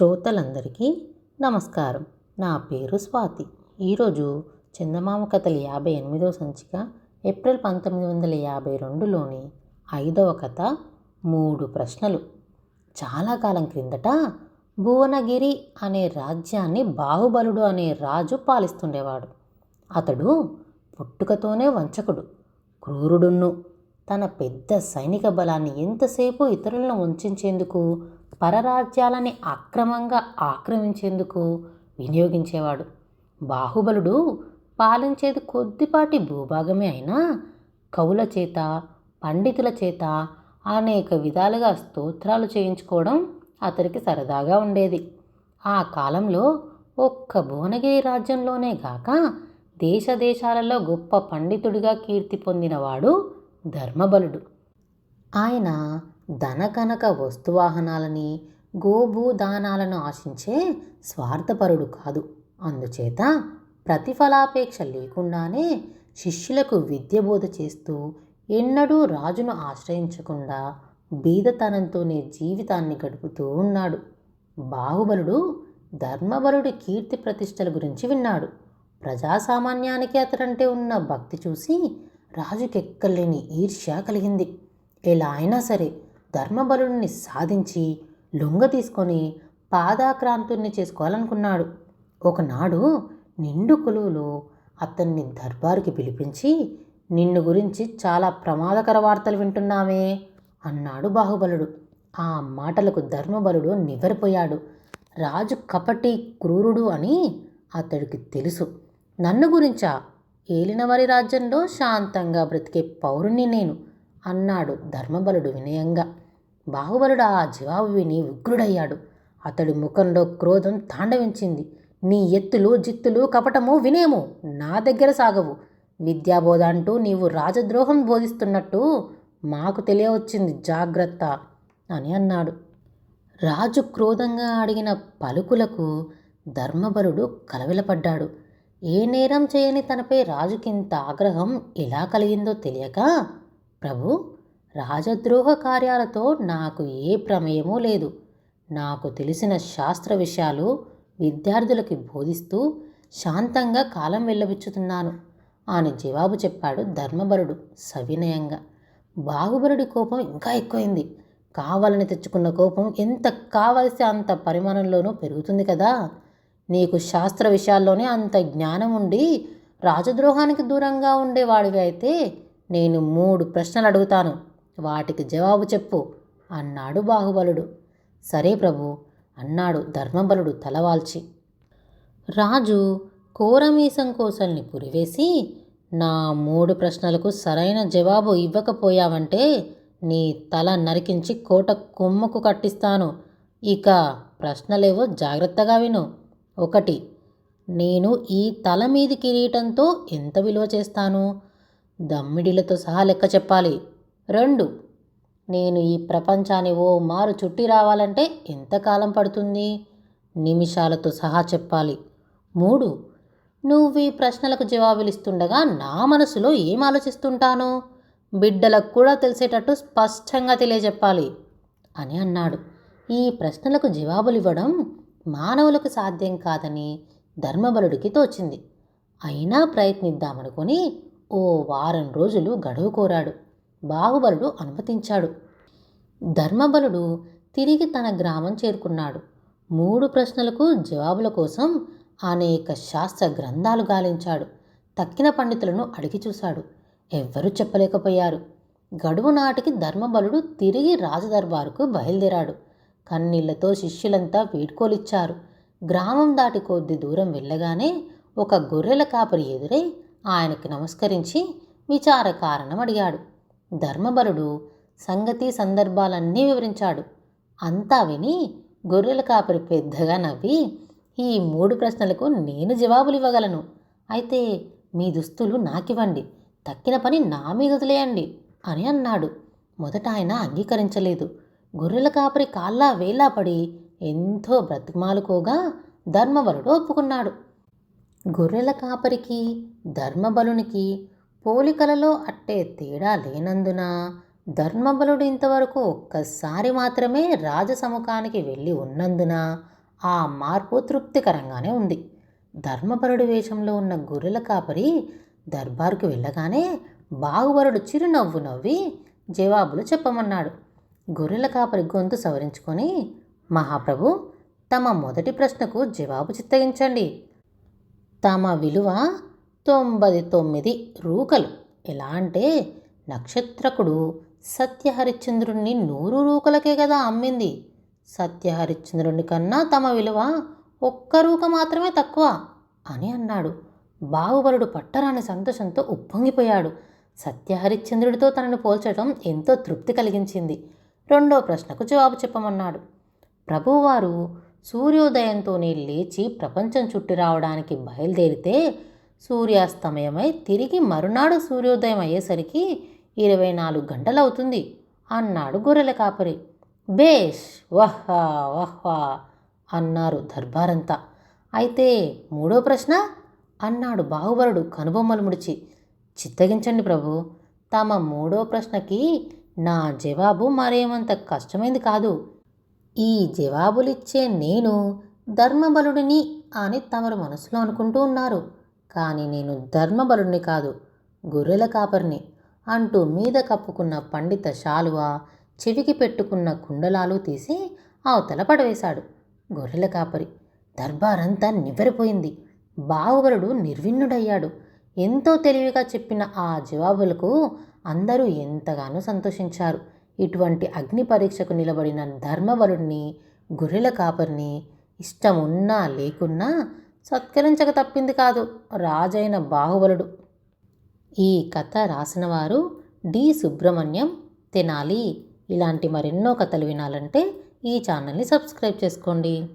శ్రోతలందరికీ నమస్కారం. నా పేరు స్వాతి. ఈరోజు చందమామ కథలు యాభై ఎనిమిదో సంచిక ఏప్రిల్ పంతొమ్మిది వందల యాభై రెండులోని ఐదవ కథ మూడు ప్రశ్నలు. చాలా కాలం క్రిందట భువనగిరి అనే రాజ్యాన్ని బాహుబలుడు అనే రాజు పాలిస్తుండేవాడు. అతడు పుట్టుకతోనే వంచకుడు క్రూరుడున్ను. తన పెద్ద సైనిక బలాన్ని ఎంతసేపు ఇతరులను వంచేందుకు పరరాజ్యాలని అక్రమంగా ఆక్రమించేందుకు వినియోగించేవాడు. బాహుబలుడు పాలించేది కొద్దిపాటి భూభాగమే అయినా కవుల చేత పండితుల చేత అనేక విధాలుగా స్తోత్రాలు చేయించుకోవడం అతనికి సరదాగా ఉండేది. ఆ కాలంలో ఒక్క భువనగిరి రాజ్యంలోనే గాక దేశ దేశాలలో గొప్ప పండితుడిగా కీర్తి పొందినవాడు ధర్మబలుడు. ఆయన ధనకనక వస్తువాహనాలని గోభూదానాలను ఆశించే స్వార్థపరుడు కాదు. అందుచేత ప్రతిఫలాపేక్ష లేకుండానే శిష్యులకు విద్యబోధ చేస్తూ ఎన్నడూ రాజును ఆశ్రయించకుండా బీదతనంతోనే జీవితాన్ని గడుపుతూ ఉన్నాడు. బాహుబలుడు ధర్మబలుడి కీర్తి ప్రతిష్టల గురించి విన్నాడు. ప్రజాసామాన్యానికి అతడంటే ఉన్న భక్తి చూసి రాజుకెక్కలేని ఈర్ష్య కలిగింది. ఎలా అయినా సరే ధర్మబలుడిని సాధించి లొంగ తీసుకొని పాదాక్రాంతుణ్ణి చేసుకోవాలనుకున్నాడు. ఒకనాడు నిండు కొలువులో అతన్ని దర్బారుకి పిలిపించి నిన్ను గురించి చాలా ప్రమాదకర వార్తలు వింటున్నామే అన్నాడు బాహుబలుడు. ఆ మాటలకు ధర్మబలుడు నివ్వెరపోయాడు. రాజు కపటి క్రూరుడు అని అతడికి తెలుసు. నన్ను గురించా? ఏలినవారి రాజ్యంలో శాంతంగా బ్రతికే పౌరుణ్ణి నేను అన్నాడు ధర్మబలుడు వినయంగా. బాహుబలుడు ఆ జవాబు విని ఉగ్రుడయ్యాడు. అతడి ముఖంలో క్రోధం తాండవించింది. నీ ఎత్తులు జిత్తులు కపటము వినేము నా దగ్గర సాగవు. విద్యాబోధ అంటూ నీవు రాజద్రోహం బోధిస్తున్నట్టు మాకు తెలియవచ్చింది జాగ్రత్త అని అన్నాడు. రాజు క్రోధంగా అడిగిన పలుకులకు ధర్మబలుడు కలవిలపడ్డాడు. ఏ నేరం చేయని తనపై రాజుకింత ఆగ్రహం ఎలా కలిగిందో తెలియక ప్రభు రాజద్రోహ కార్యాలతో నాకు ఏ ప్రమేయమూ లేదు. నాకు తెలిసిన శాస్త్ర విషయాలు విద్యార్థులకి బోధిస్తూ శాంతంగా కాలం వెళ్ళబిచ్చుతున్నాను అని జవాబు చెప్పాడు ధర్మబరుడు సవినయంగా. బాహుబలుడి కోపం ఇంకా ఎక్కువైంది. కావాలని తెచ్చుకున్న కోపం ఎంత కావలసి అంత పరిమాణంలోనూ పెరుగుతుంది కదా. నీకు శాస్త్ర విషయాల్లోనే అంత జ్ఞానం ఉండి రాజద్రోహానికి దూరంగా ఉండేవాడివి అయితే నేను మూడు ప్రశ్నలు అడుగుతాను. వాటికి జవాబు చెప్పు అన్నాడు బాహుబలుడు. సరే ప్రభు అన్నాడు ధర్మబలుడు తలవాల్చి. రాజు కోరమీసం కోసల్ని పురివేసి నా మూడు ప్రశ్నలకు సరైన జవాబు ఇవ్వకపోయావంటే నీ తల నరికించి కోట కొమ్మకు కట్టిస్తాను. ఇక ప్రశ్నలేవో జాగ్రత్తగా విను. ఒకటి నేను ఈ తల మీది కిరీటంతో ఎంత విలువ చేస్తాను? దమ్మిడిలతో సహా లెక్క చెప్పాలి. రెండు. నేను ఈ ప్రపంచాన్ని ఓ మారు చుట్టి రావాలంటే ఎంతకాలం పడుతుంది? నిమిషాలతో సహా చెప్పాలి. మూడు. నువ్వు ఈ ప్రశ్నలకు జవాబులు ఇస్తుండగా నా మనసులో ఏం ఆలోచిస్తుంటాను? బిడ్డలకు కూడా తెలిసేటట్టు స్పష్టంగా తెలియజెప్పాలి అని అన్నాడు. ఈ ప్రశ్నలకు జవాబులు ఇవ్వడం మానవులకు సాధ్యం కాదని ధర్మబలుడికి తోచింది. అయినా ప్రయత్నిద్దామనుకొని ఓ వారం రోజులు గడువు కోరాడు. బాహుబలుడు అనుమతించాడు. ధర్మబలుడు తిరిగి తన గ్రామం చేరుకున్నాడు. మూడు ప్రశ్నలకు జవాబుల కోసం అనేక శాస్త్ర గ్రంథాలు గాలించాడు. తక్కిన పండితులను అడిగి చూశాడు. ఎవ్వరూ చెప్పలేకపోయారు. గడువు నాటికి ధర్మబలుడు తిరిగి రాజదర్బారుకు బయలుదేరాడు. కన్నీళ్ళతో శిష్యులంతా వీడ్కోలిచ్చారు. గ్రామం దాటి కొద్ది దూరం వెళ్ళగానే ఒక గొర్రెల కాపరి ఎదురై ఆయనకి నమస్కరించి విచార కారణం అడిగాడు. ధర్మబలుడు సంగతి సందర్భాలన్నీ వివరించాడు. అంతా విని గొర్రెల కాపరి పెద్దగా నవ్వి ఈ మూడు ప్రశ్నలకు నేను జవాబులు ఇవ్వగలను అయితే మీ దుస్తులు నాకివ్వండి. తక్కిన పని నా మీద వదిలేయండి అని అన్నాడు. మొదట ఆయన అంగీకరించలేదు. గొర్రెల కాపరి కాళ్ళా వేలా పడి ఎంతో బ్రతిమాలుకోగా ధర్మబలుడు ఒప్పుకున్నాడు. గొర్రెల కాపరికి ధర్మబలునికి పోలికలలో అట్టే తేడా లేనందున ధర్మబలుడు ఇంతవరకు ఒక్కసారి మాత్రమే రాజసముఖానికి వెళ్ళి ఉన్నందున ఆ మార్పు తృప్తికరంగానే ఉంది. ధర్మపరుడి వేషంలో ఉన్న గొర్రెల కాపరి దర్బార్కు వెళ్ళగానే బాగువరుడు చిరునవ్వు నవ్వి జవాబులు చెప్పమన్నాడు. గొర్రెల కాపరి గొంతు సవరించుకొని మహాప్రభు తమ మొదటి ప్రశ్నకు జవాబు చిత్తగించండి. తమ విలువ తొంభై తొమ్మిది రూకలు. ఎలా అంటే నక్షత్రకుడు సత్యహరిశ్చంద్రుణ్ణి నూరు రూకలకే కదా అమ్మింది. సత్యహరిశ్చంద్రుని కన్నా తమ విలువ ఒక్క రూక మాత్రమే తక్కువ అని అన్నాడు. బాహుబలుడు పట్టరాని సంతోషంతో ఉప్పొంగిపోయాడు. సత్యహరిశ్చంద్రుడితో తనను పోల్చడం ఎంతో తృప్తి కలిగించింది. రెండో ప్రశ్నకు జవాబు చెప్పమన్నాడు. ప్రభువారు సూర్యోదయంతోనే లేచి ప్రపంచం చుట్టి రావడానికి బయలుదేరితే సూర్యాస్తమయమై తిరిగి మరునాడు సూర్యోదయం అయ్యేసరికి ఇరవై నాలుగు గంటలవుతుంది. అన్నాడు గొర్రెల కాపరి. బేష్ వహ్వా వహ్వా అన్నారు దర్బారంతా. అయితే మూడో ప్రశ్న? అన్నాడు బాహుబలుడు కనుబొమ్మలు ముడిచి. చిత్తగించండి ప్రభు తమ మూడో ప్రశ్నకి నా జవాబు మరేమంత కష్టమైంది కాదు. ఈ జవాబులిచ్చే నేను ధర్మబలుడిని అని తమరు మనసులో అనుకుంటూ ఉన్నారు. కానీ నేను ధర్మబలుణ్ణి కాదు గొర్రెల కాపరిని అంటూ మీద కప్పుకున్న పండిత శాలువ చెవికి పెట్టుకున్న కుండలాలు తీసి అవతల పడవేశాడు. గొర్రెల కాపరి దర్బారంతా నివ్వెరపోయింది. బావుగరుడు నిర్విన్నుడయ్యాడు. ఎంతో తెలివిగా చెప్పిన ఆ జవాబులకు అందరూ ఎంతగానో సంతోషించారు. ఇటువంటి అగ్ని పరీక్షకు నిలబడిన ధర్మబలుడిని గొర్రెల కాపరిని ఇష్టం ఉన్నా లేకున్నా సత్కరించక తప్పింది కాదు. రాజైన బాహుబలుడు. ఈ కథ రాసినవారు డి. సుబ్రహ్మణ్యం తెనాలి. ఇలాంటి మరెన్నో కథలు వినాలంటే ఈ ఛానల్ని సబ్స్క్రైబ్ చేసుకోండి.